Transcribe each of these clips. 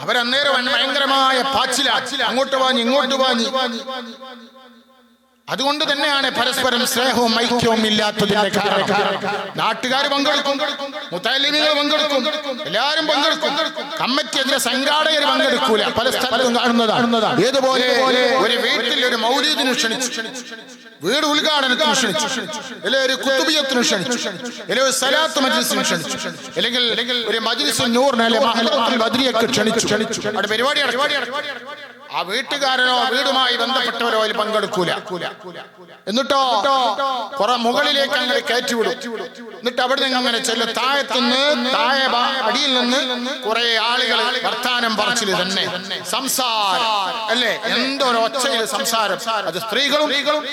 അവരന്നേരം ഭയങ്കരമായ പാച്ചില അങ്ങോട്ട് വാങ്ങി ഇങ്ങോട്ട് വാങ്ങി അതുകൊണ്ട് തന്നെയാണ് പരസ്പരം സ്നേഹവും ഐക്യവും ഇല്ലാത്തതിന്റെ കാരണം. നാട്ടുകാർ പങ്കെടുക്കും മുത്തലിമികൾ പങ്കെടുക്കും എല്ലാവരും പങ്കെടുക്കും. കമ്മറ്റി അതിന്റെ സംഘാടകർ പങ്കെടുക്കൂല പല സ്ഥലത്തും കാണുന്നതാണ്. ഏതുപോലെ ഒരു വീട്ടിൽ ഒരു മൗലീദിന് ക്ഷണിച്ചു. വീട് ഉദ്ഘാടനത്തിന് ക്ഷണിച്ചു. അല്ലെങ്കിൽ ഒരു കുത്തുബിയത്തിന് ക്ഷണിച്ചു. അല്ലെങ്കിൽ ഒരു സലാത്ത് മജ്ലിസിന് ക്ഷണിച്ചു. അല്ലെങ്കിൽ അല്ലെങ്കിൽ ഒരു മജ്ലിസ് നൂറിന് അല്ലെങ്കിൽ ബദ്രിയക്ക് ക്ഷണിച്ചു. അവിടെ പരിപാടി. ആ വീട്ടുകാരനോ വീടുമായി ബന്ധപ്പെട്ടവരോ അതിൽ പങ്കെടുക്കൂല. എന്നിട്ടോ കുറെ മുകളിലേക്ക് അങ്ങനെ കയറ്റിവിടും. എന്നിട്ട് അവിടെ നിന്ന് അങ്ങനെ ചെല്ലും. താഴത്തുനിന്ന് താഴെ അടിയിൽ നിന്ന് കുറെ ആളുകൾ വർത്താനം പറച്ചിൽ തന്നെ. സംസാരം. അല്ലേ? എന്തൊരു ഒച്ചയിൽ സംസാരം. അത് സ്ത്രീകളും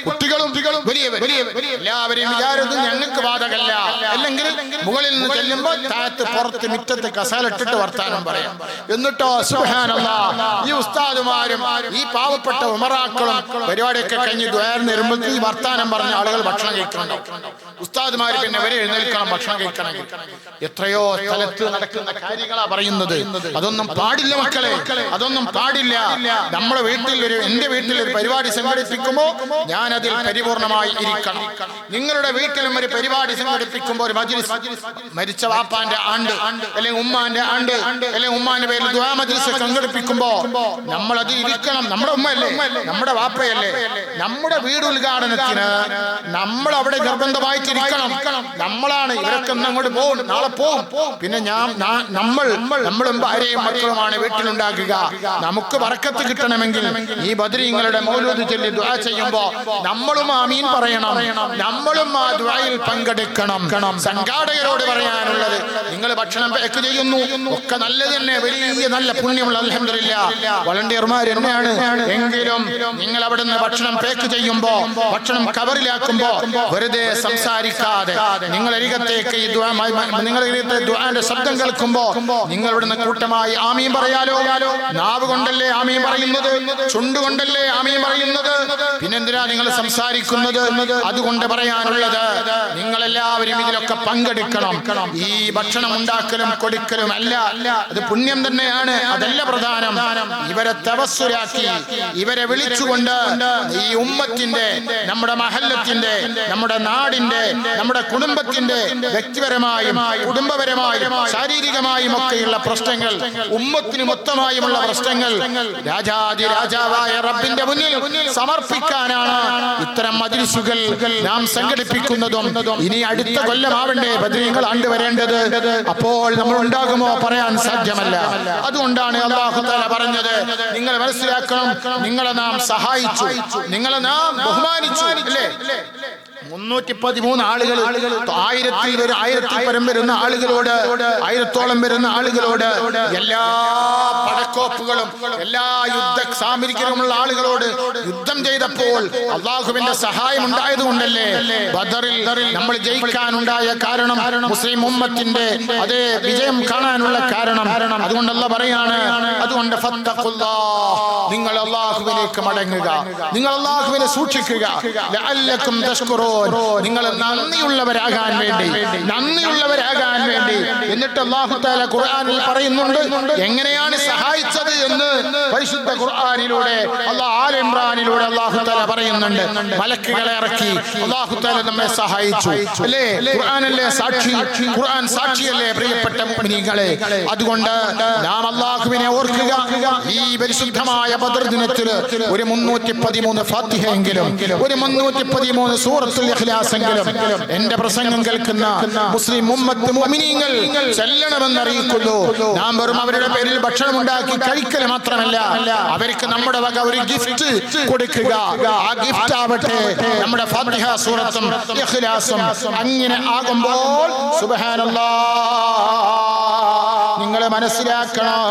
കുട്ടികളും വലിയ വലിയ എല്ലാവരെയും വിചാരത് ഞങ്ങൾക്ക് ബാധകല്ല അല്ലെങ്കിൽ മുകളിൽ നിന്ന് ചെല്ലുമ്പോൾ താഴത്ത് പുറത്ത് മുറ്റത്ത് കസാലിട്ടിട്ട് വർത്താനം പറയാം. എന്നിട്ടോ സുഹാനല്ല ഈ ഉസ്താദുമാരും ഈ പാവപ്പെട്ട ഉമറാക്കളും പരിപാടിയൊക്കെ കഴിഞ്ഞ് ദ്വാരം വരുമ്പോൾ ഈ വർത്താനം പറഞ്ഞ ആളുകൾ ഭക്ഷണം കഴിക്കണം ഉസ്താദ്മാര് പിന്നെ വരെ എഴുന്നേൽക്കണം ഭക്ഷണം കഴിക്കണമെങ്കിൽ. എത്രയോ സ്ഥലത്ത് നടക്കുന്ന കാര്യങ്ങളാ പറയുന്നത്. അതൊന്നും പാടില്ല മക്കളെ അതൊന്നും പാടില്ല. നമ്മുടെ വീട്ടിൽ ഒരു എന്റെ വീട്ടിൽ ഒരു പരിപാടി സംഘടിപ്പിക്കുമ്പോ ഞാൻ അതിൽ പരിപൂർണമായി ഇരിക്കണം. നിങ്ങളുടെ വീട്ടിലും ഒരു പരിപാടി സംഘടിപ്പിക്കുമ്പോൾ ഒരു മജ്ലിസ് മരിച്ച വാപ്പാന്റെ ആണ്ട് അല്ലെങ്കിൽ ഉമ്മാന്റെ ആണ്ട് അല്ലെങ്കിൽ ഉമ്മാന്റെ പേരിൽ ദ്വാ മജ്ലിസ് സംഘടിപ്പിക്കുമ്പോ നമ്മൾ അതിൽ ഇരിക്കണം നമ്മുടെ ഉമ്മയല്ലേ? നമ്മുടെ വാപ്പയല്ലേ? നമ്മുടെ വീട് ഉദ്ഘാടനത്തിന് നമ്മൾ അവിടെ നിർബന്ധമായിട്ടിരിക്കണം. നമ്മളാണ് ഇവരൊക്കെ അങ്ങോട്ട് പോകും നാളെ പോകും പിന്നെ ഞാൻ നമ്മൾ നമ്മളും ഭാര്യയും മക്കളുമാണ് വീട്ടിലുണ്ടാക്കുക. നമുക്ക് വറക്കത്ത് കിട്ടണമെങ്കിൽ ഈ ബദ്രീങ്ങളുടെ മൗലൂദ് ചൊല്ലി ദുആ ചെയ്യുമ്പോ നമ്മളും ആമീൻ പറയണം. നമ്മളും ആ ദുആയിൽ പങ്കെടുക്കണം. സംഘാടകരോട് പറയാനുള്ളത് നിങ്ങൾ ഭക്ഷണം ചെയ്യുന്നു. ഒക്കെ നല്ലത് തന്നെ. വലിയ നല്ല പുണ്യമുള്ള അലഹമില്ല വളണ്ടിയർമാർ തന്നെയാണ് എങ്കിലും നിങ്ങൾ അവിടെ നിന്ന് ഭക്ഷണം പേക്ക് ചെയ്യുമ്പോ ഭക്ഷണം കവറിലാക്കുമ്പോ വെറുതെ സംസാരിക്കാതെ നിങ്ങൾ അരികത്തേക്ക് നിങ്ങൾ ദുആന്റെ ശബ്ദം കേൾക്കുമ്പോ നിങ്ങൾ ഇവിടുന്ന് കൂട്ടമായി ആമീൻ പറയാലോ. നാവ് കൊണ്ടല്ലേ ആമീൻ പറയുന്നത്? ചുണ്ടുകൊണ്ടല്ലേ ആമീൻ പറയുന്നത്? പിന്നെന്തിനാ നിങ്ങൾ സംസാരിക്കുന്നത്? അതുകൊണ്ട് പറയാനുള്ളത് നിങ്ങൾ എല്ലാവരും ഇതിലൊക്കെ പങ്കെടുക്കണം. ഈ ഭക്ഷണം ഉണ്ടാക്കലും കൊടുക്കലും അല്ല. അത് പുണ്യം തന്നെയാണ്. അതല്ല പ്രധാനം. ഇവരെ തവസ്സുരാക്കി ഇവരെ വിളിച്ചുകൊണ്ട് ഈ ഉമ്മത്തിന്റെ നമ്മുടെ മഹല്ലത്തിന്റെ നമ്മുടെ നാടിന്റെ നമ്മുടെ കുടുംബത്തിന്റെ വ്യക്തിപരമായും കുടുംബപരമായും ശാരീരികമായും ഒക്കെയുള്ള പ്രശ്നങ്ങൾ ഉമ്മത്തിന് മൊത്തമായുമുള്ള പ്രശ്നങ്ങൾ രാജാതി രാജാവായ റബ്ബിന്റെ മുന്നിൽ സമർപ്പിക്കാനാണ് ഇത്തരം മജിലിസുകൾ നാം സംഘടിപ്പിക്കുന്നതും ഇനി അടുത്ത കൊല്ലമാവണ്ടേ ബദ്രീങ്ങൾ ആണ്ട് വരേണ്ടത്. അപ്പോൾ നമ്മൾ ഉണ്ടാകുമോ പറയാൻ സാധ്യമല്ല. അതുകൊണ്ടാണ് അള്ളാഹു താല പറഞ്ഞത് നിങ്ങൾ മനസ്സിലാക്കണം നിങ്ങളെ നാം സഹായിച്ചു നിങ്ങളെ നാം ബഹുമാനിച്ചു അല്ലേ? മുന്നൂറ്റി പതിമൂന്ന് ആളുകൾ ആയിരത്തിൽ വരും ആയിരത്തിൽ പരം വരുന്ന ആളുകളോട് ആയിരത്തോളം വരുന്ന ആളുകളോട് എല്ലാ പടക്കോപ്പുകളും എല്ലാ യുദ്ധ സാമരികരുമുള്ള ആളുകളോട് യുദ്ധം ചെയ്തപ്പോൾ അള്ളാഹുവിന്റെ സഹായം ഉണ്ടായത് കൊണ്ടല്ലേ ബദറിൽ നമ്മൾ ജയിക്കാനുണ്ടായ കാരണം മുസ്ലിം ഉമ്മത്തിന്റെ അതേ വിജയം കാണാനുള്ള കാരണം. അതുകൊണ്ടല്ല പറയാണ് അതുകൊണ്ട്. നിങ്ങൾ അള്ളാഹുവിലേക്ക് മടങ്ങുക നിങ്ങൾ അള്ളാഹുവിനെ സൂക്ഷിക്കുക അല്ലക്കും തഷ്കുറൂൻ നിങ്ങൾ നന്ദിയുള്ളവരാകാൻ വേണ്ടി നന്ദിയുള്ളവരാകാൻ വേണ്ടി. എന്നിട്ട് അള്ളാഹു താല ഖുർആനിൽ പറയുന്നുണ്ട് എങ്ങനെയാണ് സഹായിച്ചത് എന്ന് പരിശുദ്ധ ഖുർആനിലൂടെ അള്ളാഹ് ആൽ ഇമ്രാനിലൂടെ അള്ളാഹു താല പറയുന്നുണ്ട്. മലക്കുകളെ ഇറക്കി അള്ളാഹു താല നമ്മെ സഹായിച്ചു. അല്ലേ? ഖുർആനല്ലേ സാക്ഷി? ഖുർആൻ സാക്ഷിയല്ലേ പ്രിയപ്പെട്ട മുഅ്മിനീങ്ങളെ അതുകൊണ്ട് നാം അള്ളാഹുവിനെ ഓർക്കുക. ഈ പരിശുദ്ധമായ ബദർ ദിനത്തിൽ ഒരു മുന്നൂറ്റി പതിമൂന്ന് ഫാത്തിഹയെങ്കിലും ഒരു മുന്നൂറ്റി പതിമൂന്ന് സൂറത്തുൽ എന്റെ പ്രസംഗം കേൾക്കുന്ന മുസ്ലിം ഉമ്മത്ത് മുഅ്മിനീങ്ങൾ ചെല്ലണമെന്ന് അറിയിക്കുന്നു നാം വെറും അവരുടെ പേരിൽ ഭക്ഷണം ഉണ്ടാക്കി കഴിക്കൽ മാത്രമല്ല അവർക്ക് നമ്മുടെ വക ഒരു ഗിഫ്റ്റ് കൊടുക്കുക. ആ ഗിഫ്റ്റ് ആവട്ടെ. നമ്മുടെ ഫാത്തിഹ സൂറത്തും ഇഖ്ലാസും അങ്ങനെ ആകുമ്പോൾ സുബ്ഹാനല്ലാഹ്. നിങ്ങൾ മനസ്സിലാക്കണം?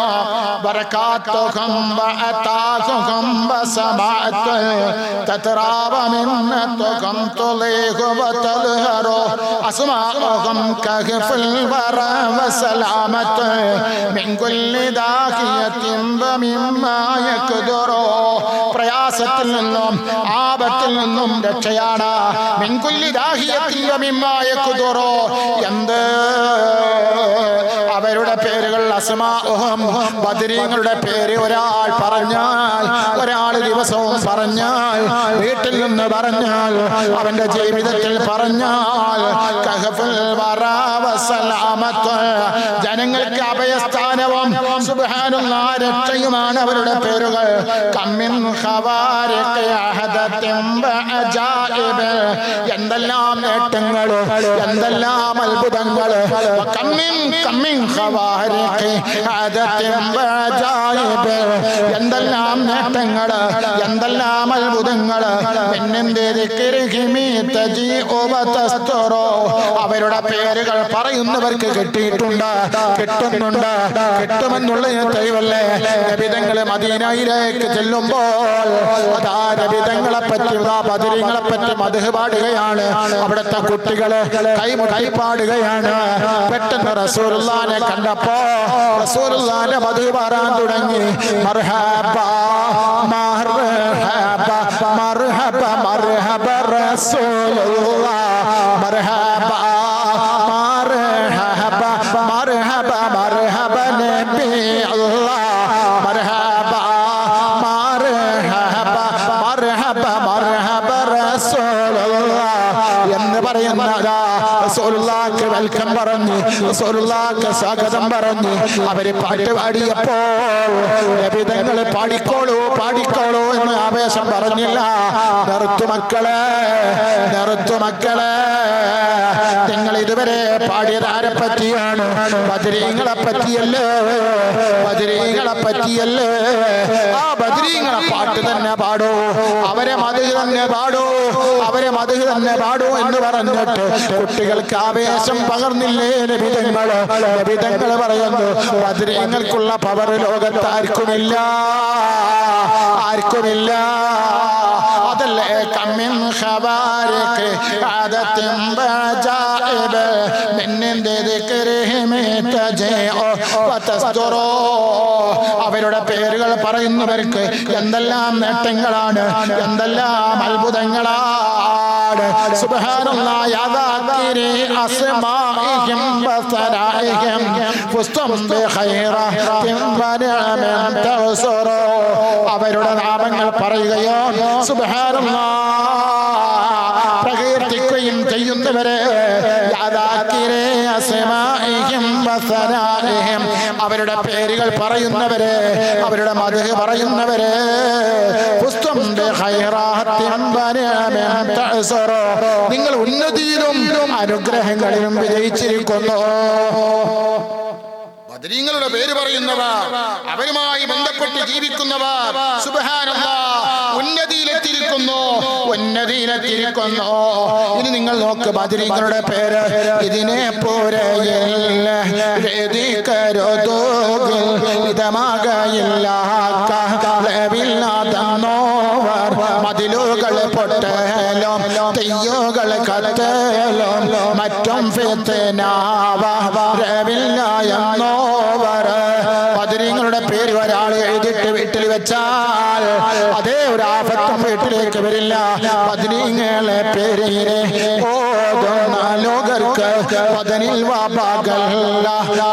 പ്രയാസത്തിൽ നിന്നും ആപത്തിൽ നിന്നും രക്ഷയാണ് മിൻ കുല്ലി ദാഹിയത്തിൻ കുതുറോ എന്ത് ബദരീങ്ങളുടെ പേര് ഒരാൾ പറഞ്ഞാൽ ഒരാൾ ദിവസവും പറഞ്ഞാൽ വീട്ടിൽ നിന്ന് പറഞ്ഞാൽ അവന്റെ ജീവിതത്തിൽ പറഞ്ഞാൽ ജനങ്ങൾക്ക് അഭയസ്ഥാനവും സുബ്ഹാനല്ലാ രക്ഷയുമാണ് അവരുടെ പേരുകൾ. കമ്മിൻ ബഅജായിബ് എന്തെല്ലാം നേട്ടങ്ങൾ എന്തെല്ലാം ബഅജായിബ് എന്തെല്ലാം നേട്ടങ്ങൾ എന്തെല്ലാം അത്ഭുതങ്ങൾ പിന്നെന്തേ അവരുടെ പേരുകൾ പറയുന്നവർക്ക് കിട്ടിയിട്ടുണ്ട് കിട്ടുന്നുണ്ട് കിട്ടുമെന്നുള്ള തെളിവല്ലേ നബിതങ്ങളെ മദീനയിലേക്ക് ചെല്ലുമ്പോൾ അതാ നബിതങ്ങളെ പറ്റി ആ ബദരീങ്ങളെ പറ്റി മധു പാടുകയാണ്. അവിടുത്തെ കുട്ടികൾ കൈ പാടുകയാണ്. പെട്ടെന്ന് റസൂലുള്ളാനെ കണ്ടപ്പോ റസൂലുള്ളാന്റെ മധു പാടാൻ തുടങ്ങി. മർഹബ മർഹബ മർഹബ മർഹബ റസൂലുള്ളാഹ് എന്ന് പറയുന്നതാ റസൂലുള്ളാഹിക്ക് വെൽക്കം പറഞ്ഞു. റസൂലുള്ളാഹിക്ക് സ്വാഗതം പറഞ്ഞു. അവർ പാട്ട് പാടിയപ്പോൾ നബിതങ്ങൾ പാടിക്കോളൂ പാടിക്കോളൂ എന്ന് ആവേശം പറഞ്ഞില്ല. നിർത്തു മക്കളെ നിർത്തു മക്കളെ. നിങ്ങൾ ഇതുവരെ പാടിയത് ആരെ പറ്റിയാണ്? ബദരീങ്ങളെ പറ്റിയല്ലേ? ബദരീങ്ങളെ പറ്റിയല്ലേ? ആ ബദരീങ്ങളെ പാട്ട് തന്നെ പാടൂ. അവരെ മതിൽ തന്നെ പാടൂ. അവരെ മതിൽ തന്നെ പാടൂ എന്ന് പറഞ്ഞിട്ട് കുട്ടികൾക്ക് ആവേശം പകർന്നില്ലേ? നബിതങ്ങൾ നബിതങ്ങൾ പറയുന്നു. ബദരീങ്ങൾക്കുള്ള പവർ ലോകത്ത് ആർക്കുമില്ല. ആർക്കുമില്ല അതല്ലേ? കമ്മിൻ അവരുടെ പേരുകൾ പറയുന്നവർക്ക് എന്തെല്ലാം നേട്ടങ്ങളാണ്? എന്തെല്ലാം അത്ഭുതങ്ങളാണ് അവരുടെ നാമങ്ങൾ പറയുകയോ സുബഹാനുള്ള പ്രകീർത്തിക്കുകയും ചെയ്യുന്നവരെ അവരുടെ പേരുകൾ പറയുന്നവരെ അവരുടെ മധു പറയുന്നവരെ പുസ്തം നിങ്ങൾ ഉന്നതിയിലും അനുഗ്രഹങ്ങളിലും വിജയിച്ചിരിക്കുന്നു. ബദരീങ്ങളുടെ പേര് പറയുന്നവർ അവരുമായി ബന്ധപ്പെട്ട് ജീവിക്കുന്നവർ ഉന്നതിയിലെത്തിയിരിക്കുന്നു ഉന്നതിയിലെത്തിയിരിക്കുന്നു ഇനി നിങ്ങൾ നോക്ക് ബദരീങ്ങളുടെ പേര്. ഇതിനെ പോരയില്ല ഇതമാകയില്ല കളവില്ലാതെന്നോവർ മതിലുകൾ പൊട്ടലോ തെയ്യോകൾ കത്തലും മറ്റും ഫിത്തനാവില്ലായെന്നോവർ ബദരീങ്ങളുടെ പേര് ഒരാൾ എഴുതിയിട്ട് വീട്ടിൽ വെച്ചാൽ വരില്ല പതിനീങ്ങളെ പേരിനെ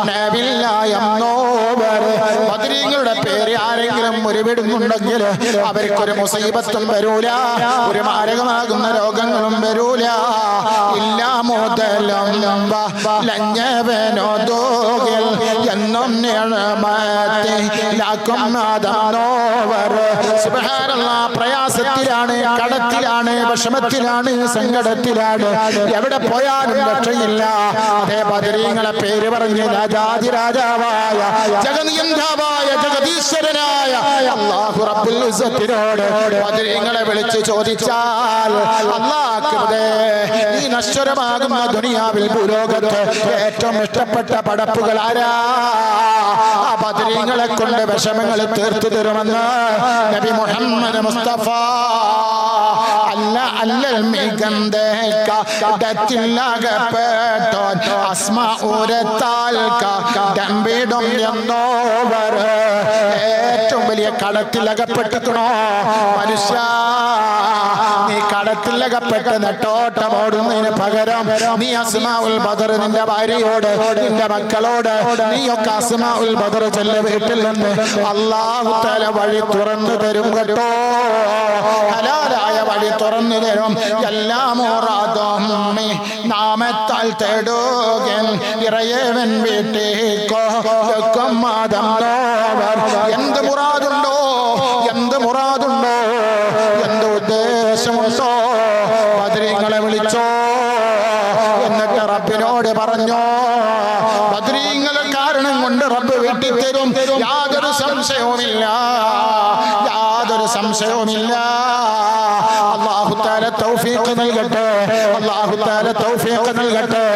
നബില്ലായെന്നോവർ ബദരീങ്ങളുടെ പേര് ആരെങ്കിലും ഉരുവിടുന്നുണ്ടെങ്കിൽ അവർക്കൊരു മുസീബത്തും വരൂല ഒരു മാരകമാകുന്ന രോഗങ്ങളും വരൂല. ഇല്ല മുതലും ലഞ്ഞവനോ ദോകൽ എന്നും ലാക്കും നാദാനോവർ പ്രയാസത്തിലാണ് കടത്തിലാണ് വിഷമത്തിലാണ് സങ്കടത്തിലാണ്. എവിടെ പോയാലും രക്ഷയില്ല. അതേ ബദരീങ്ങളെ പേര് പറഞ്ഞ് രാജാതി രാജാവായ ജഗനിയന്താവായ ജഗതീശ്വരനായ അള്ളാഹു റബ്ബുൽ ഇസ്സത്തിനോട് ബദരീങ്ങളെ വിളിച്ച് ചോദിച്ചാൽ അള്ളാഹ് ഈ നശ്വരമാകുന്ന ദുനിയാവിൽ ഭൂലോകത്ത് ഏറ്റവും ഇഷ്ടപ്പെട്ട പടപ്പുകൾ ആരാ? ആ ബദരീങ്ങളെ കൊണ്ട് വിഷമങ്ങൾ തീർത്തു തരുമെന്ന് നബി മുഹമ്മദ് മുസ്തഫ അല്ല അല്ലൽ മികന്തേക്കടത്തിലകപ്പെട്ടോൻ അസ്മ ഊരത്താൽ ഡംബിടും എന്നോവർ. ഏറ്റവും വലിയ കടത്തിലകപ്പെട്ടിക്കണോ മനുഷ്യ നീ കടത്തിലകപ്പെട്ട് നെട്ടോട്ടമോടുന്നതിന് പകരം നീ അസ്മാഉൽ ബദർ നിന്റെ ഭാര്യയോട് നിന്റെ മക്കളോട് നീയൊക്കെ അസ്മാഉൽ ബദർ ചെല്ല വീട്ടിൽ നിന്ന് അള്ളാഹു തല വഴി തുറന്നു തരും കേട്ടോ. ഹലാലായ വഴി തുറന്നു തരും. എല്ലാ മോറാദും നാമത്താൽ തേടുകൻ ഇറയവൻ വീട്ടേക്കോ മാതം പറഞ്ഞോ? ബദ്രീങ്ങൾ കാരണം കൊണ്ട് റബ്ബ് വെട്ടിത്തരും. യാതൊരു സംശയവുമില്ല. യാതൊരു സംശയവുമില്ല. അള്ളാഹുത്താല തൗഫീഖ് നൽകട്ടെ. അള്ളാഹുത്താല തൗഫീഖ് നൽകട്ടെ.